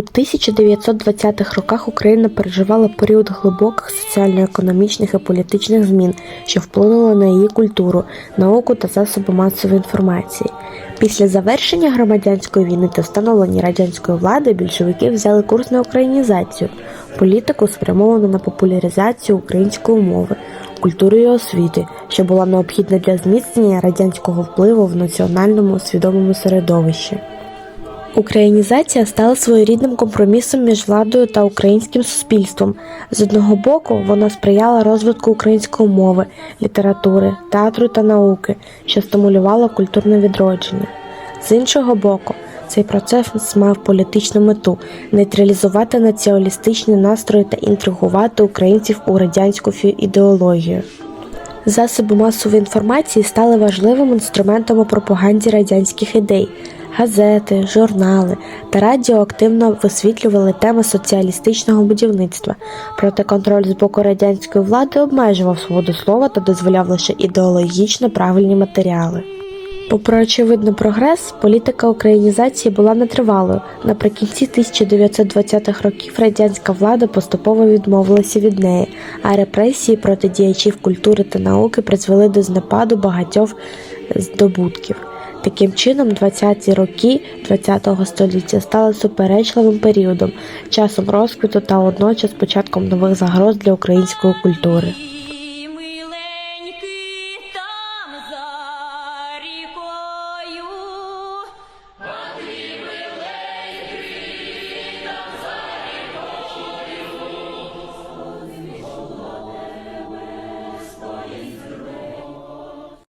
У 1920-х роках Україна переживала період глибоких соціально-економічних і політичних змін, що вплинули на її культуру, науку та засоби масової інформації. Після завершення громадянської війни та встановлення радянської влади більшовики взяли курс на українізацію, політику спрямовану на популяризацію української мови, культури і освіти, що була необхідна для зміцнення радянського впливу в національному свідомому середовищі. Українізація стала своєрідним компромісом між владою та українським суспільством. З одного боку, вона сприяла розвитку української мови, літератури, театру та науки, що стимулювало культурне відродження. З іншого боку, цей процес мав політичну мету нейтралізувати націоналістичні настрої та інтригувати українців у радянську ідеологію. Засоби масової інформації стали важливим інструментом у пропаганді радянських ідей. Газети, журнали та радіо активно висвітлювали теми соціалістичного будівництва, проте контроль з боку радянської влади обмежував свободу слова та дозволяв лише ідеологічно правильні матеріали. Попри очевидний прогрес, політика українізації була нетривалою. Наприкінці 1920-х років радянська влада поступово відмовилася від неї, а репресії проти діячів культури та науки призвели до знепаду багатьох здобутків. Таким чином, 20-ті роки ХХ століття стали суперечливим періодом, часом розквіту та водночас початком нових загроз для української культури.